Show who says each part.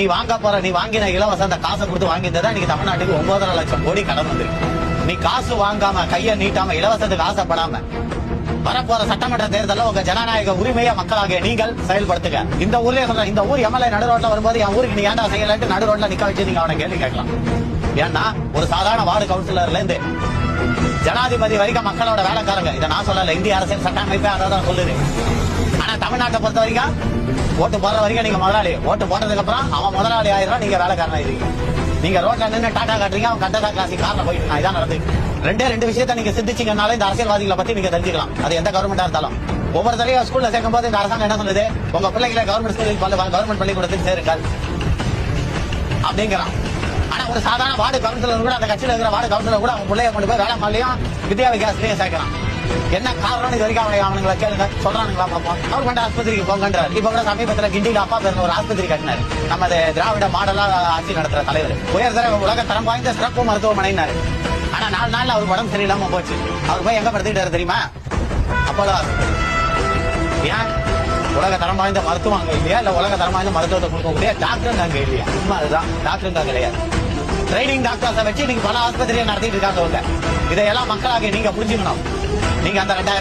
Speaker 1: நீ வாங்க போற நீ வாங்கின இலவச அந்த காசை கொடுத்து வாங்கியிருந்ததா? இன்னைக்கு தமிழ்நாட்டுக்கு ஒன்பதரை லட்சம் கோடி கடன் வந்து நீ காசு வாங்காம கைய நீட்டாம இலவசத்துக்கு ஆசைப்படாம வரப்போற சட்டமன்ற தேர்தலில் உங்க ஜனநாயக உரிமையை மக்களாக நீங்கள் செயல்படுத்துங்க. இந்த ஊர்லயே சொல்றேன் இந்த ஊர் எம்எல்ஏ நடு ரோட்ல வரும்போது என் ஊருக்கு நீ ஏன்டா செய்யலன்ட்டு நடு ரோட்ல நிக்க வச்சு நீங்க அவனை கேள்வி கேட்கலாம். ஏன்னா ஒரு சாதாரண வார்டு கவுன்சிலர்ல இருந்து ஜனாதிபதி வரைக்கும் மக்களோட வேலைக்காரங்க. இதை நான் சொல்லல இந்திய அரசியல் சட்ட அமைப்பே அதான் சொல்லுது. ஆனா தமிழ்நாட்டை பொறுத்த வரைக்கும் ஓட்டு போடுற வரைக்கும் நீங்க முதலாளி. ஓட்டு போட்டதுக்கு அப்புறம் அவன் முதலாளி ஆயிரம் நீங்க வேலைக்காரன் ஆயிருக்கீங்க நீங்க ரோட்ல நின்று டாடா காட்டுறீங்க அவன் கண்டதா கிளாசி கார்ல போயிட்டு நான் இதான் நடந்து. ரெண்டே ரெண்டு விஷயத்த நீங்க சிந்திச்சீங்கனால இந்த அரசியல்வாதிகளை பத்தி நீங்க தெரிஞ்சுக்கலாம். அது எந்த கவர்மெண்டா இருந்தாலும். ஒவ்வொரு தலையும் ஸ்கூல்ல சேர்க்கும் போது இந்த அரசாங்கம் என்ன சொல்லுது? உங்க பிள்ளைகளை கவர்மெண்ட் ஸ்கூலுக்கு கவர்மெண்ட் பள்ளிக்கூடத்துக்கு சேருங்கள். அப்படிங்கிறான். ஆனா ஒரு சாதாரண வார்டு கவுன்சிலர் கூட அந்த கட்சியில இருக்கிற வார்டு கவுன்சிலர் கூட அவங்க பிள்ளைய கொண்டு போய் வேலை மாலையும் வித்யா விகாஸ்லயும் சேர்க்கிறான். என்ன காரணம் இது வரைக்கும் அவனை அவனுங்களை கேளுங்க. சொல்றானுங்களா பாப்போம். கவர்மெண்ட் ஆஸ்பத்திரிக்கு போங்கன்றார். இப்ப கூட சமீபத்துல கிண்டியில் அப்பா பேர் ஒரு ஆஸ்பத்திரி கட்டினாரு. நமது திராவிட மாடலா ஆட்சி நடத்துற தலைவர். உயர்தர உலக தரம் வாய்ந்த சிறப்பு மருத்துவமனைனாரு ஆனா நாலு நாள்ல அவருக்கு உடம்பு சரியில்லாம போச்சு. அவர் போய் எங்க படுத்துக்கிட்டாரு தெரியுமா? அப்போலோ ஏன்? உலக தரம் வாய்ந்த மருத்துவம் அங்க இல்லையா? இல்ல உலக தரம் வாய்ந்த மருத்துவத்தை கொடுக்கக்கூடிய டாக்டர் அங்க இல்லையா? சும்மா அதுதான். டாக்டருங்க கிடையாது ட்ரைனிங் டாக்டர்ஸை வச்சு நீங்க பல ஆஸ்பத்திரியை நடத்திட்டு இருக்காங்க இதையெல்லாம் மக்களாக நீங்க புரிஞ்சுக்கணும். நீங்க அந்த ரெண்டாயிரம்